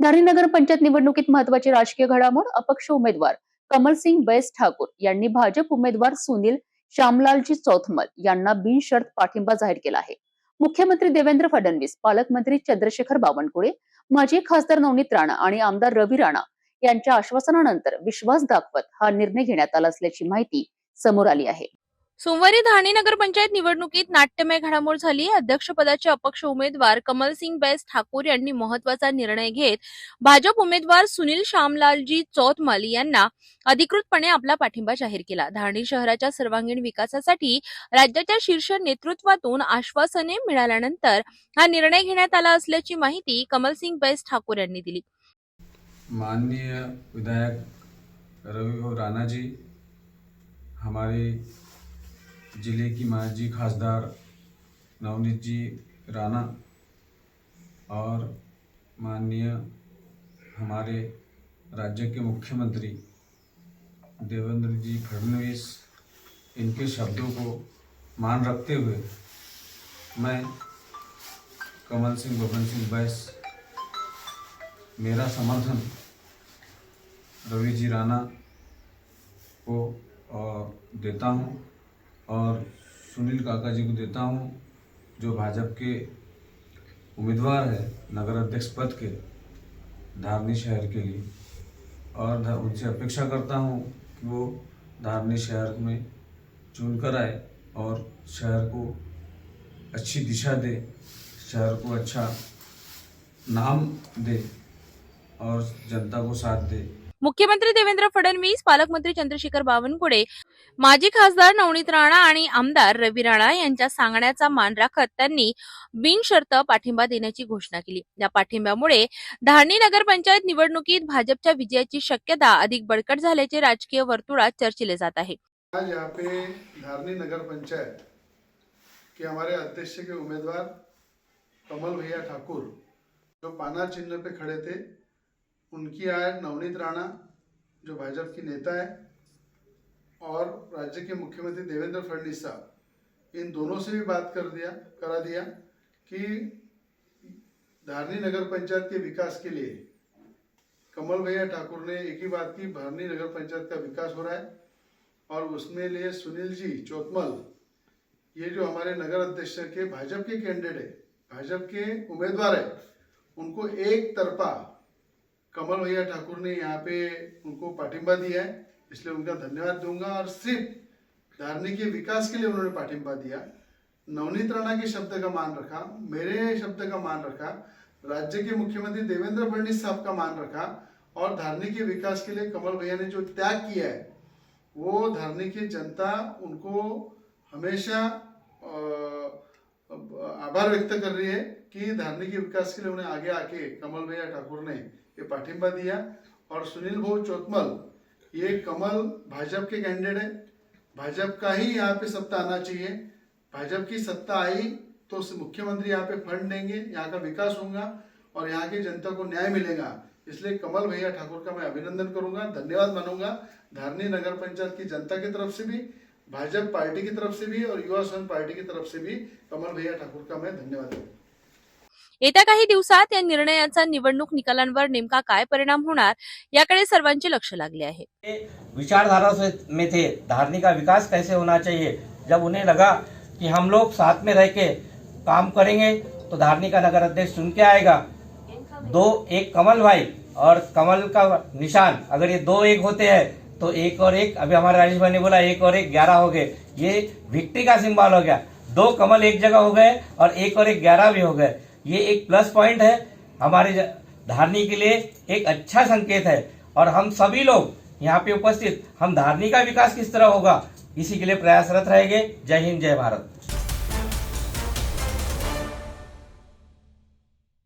धारी पंचायत निवडणुकीत महत्वाची राजकीय घडामोड अपक्ष उमेदवार कमलसिंग बैस ठाकूर यांनी भाजप उमेदवार सुनील श्यामलालजी चौथमल यांना बिनशर्त पाठिंबा जाहीर केला आहे. मुख्यमंत्री देवेंद्र फडणवीस पालकमंत्री चंद्रशेखर बावनकुळे माजी खासदार नवनीत राणा आणि आमदार रवी राणा यांच्या आश्वासनानंतर विश्वास दाखवत हा निर्णय घेण्यात आला असल्याची माहिती समोर आली आहे. सोमवारी धाणी नगर पंचायत निवडणुकीत नाट्यमय घडामोड झाली. अध्यक्षपदाचे अपक्ष उमेदवार कमलसिंग बैस ठाकूर यांनी महत्त्वाचा निर्णय घेत भाजप उमेदवार सुनील श्यामलालजी चौतमल यांना अधिकृतपणे आपला पाठिंबा जाहीर केला. धाणे शहराच्या सर्वांगीण विकासासाठी राज्याच्या शीर्ष नेतृत्वातून आश्वासने मिळाल्यानंतर हा निर्णय घेण्यात आला असल्याची माहिती कमलसिंग बैस ठाकूर यांनी दिली. माननीय विधायक रवि राणाजी हमारे ज़िले की माजी खासदार नवनीत जी राणा और माननीय हमारे राज्य के मुख्यमंत्री देवेंद्र जी फडणवीस, इनके शब्दों को मान रखते हुए मैं कमल सिंह, बबन सिंह बैस, मेरा समर्थन रवि जी राणा को देता हूँ। और सुनील काका जी को देता हूँ, जो भाजपा के उम्मीदवार है, नगर अध्यक्ष पद के, धारनी शहर के लिए। और उनसे अपेक्षा करता हूँ कि वो धारनी शहर में चुनकर आए और शहर को अच्छी दिशा दे, शहर को अच्छा नाम दे और जनता को साथ दे। मुख्यमंत्री देवेंद्र फडणवीस, पालकमंत्री चंद्रशेखर बावनकुळे माजी खासदार नवनीत राणा आणि आमदार रवी राणा यांच्या सांगण्याचा मान राखत त्यांनी बिनशर्त पाठिंबा देण्याची घोषणा केली. या पाठिंब्यामुळे धारणी नगरपंचायत निवडणुकीत भाजपच्या विजयाची शक्यता अधिक बळकट झाल्याचे राजकीय वर्तुळात चर्चिले जात आहे. आज यहाँ पे धारनी नगर पंचायत के हमारे अध्यक्ष के उम्मीदवार कमल भैया ठाकुर जो पाना चिन्ह पे खड़े थे उनकी आज नवनीत राणा जो भाजपा की नेता है और राज्य के मुख्यमंत्री देवेंद्र फडणवीस साहब, इन दोनों से भी बात कर दिया, करा दिया कि धारनी नगर पंचायत के विकास के लिए कमल भैया ठाकुर ने एक ही बात की धारनी नगर पंचायत का विकास हो रहा है और उसमें लिए सुनील जी चौतमल, ये जो हमारे नगर अध्यक्ष के भाजपा के कैंडिडेट है, भाजपा के उम्मीदवार है, उनको एक तरफा कमल भैया ठाकुर ने यहाँ पे उनको पाठिंबा दिया है। इसलिए उनका धन्यवाद दूँगा और सिर्फ़ धारनी के विकास के लिए उन्होंने पाठिंबा दिया। नवनीत राणा के शब्द का मान रखा, मेरे शब्द का मान रखा, राज्य के मुख्यमंत्री देवेंद्र फडणवीस साहब का मान रखा और धारनी के विकास के लिए कमल भैया ने जो त्याग किया है, वो धरने की जनता उनको हमेशा आभार व्यक्त कर रही है कि धरने के विकास के लिए उन्हें आगे आके कमल भैया ठाकुर ने ये पाठिंबा दिया। और सुनील भाऊ चौतमल ये कमल भाजपा के कैंडिडेट है। भाजपा का ही यहाँ पे सत्ता आना चाहिए। भाजपा की सत्ता आई तो मुख्यमंत्री यहाँ पे फंड देंगे, यहाँ का विकास होगा और यहाँ की जनता को न्याय मिलेगा। इसलिए कमल भैया ठाकुर का मैं अभिनंदन करूँगा, धन्यवाद मानूँगा धारनी नगर पंचायत की जनता की तरफ़ से भी, भाजपा पार्टी की तरफ़ से भी और युवा संघ पार्टी की तरफ़ से भी कमल भैया ठाकुर का मैं धन्यवाद दूँगा येत्या काही दिवसात या निर्णयाचा निवडणूक निकालांवर नेमका काय परिणाम होणार याकडे सर्वांचे लक्ष लागले आहे. विचारधारा में थे धारनी का विकास कैसे होना चाहिए? जब उन्हें लगा कि हम लोग साथ में रह के काम करेंगे तो धारनी का नगर अध्यक्ष सुन के आएगा। दो एक कमल भाई और कमल का निशान अगर ये दो एक होते हैं तो एक और एक अभी हमारे राजेश भाई ने बोला एक और एक ग्यारह हो गए। ये विक्ट्री का सिंबल हो गया। दो कमल एक जगह हो गए और एक और एक ग्यारह भी हो गए। ये एक प्लस पॉइंट है। हमारे धारणी के लिए एक अच्छा संकेत है। और हम सभी लोग यहाँ पे उपस्थित, हम धारणी का विकास किस तरह होगा, इसी के लिए प्रयासरत रहेंगे। जय हिंद, जय भारत।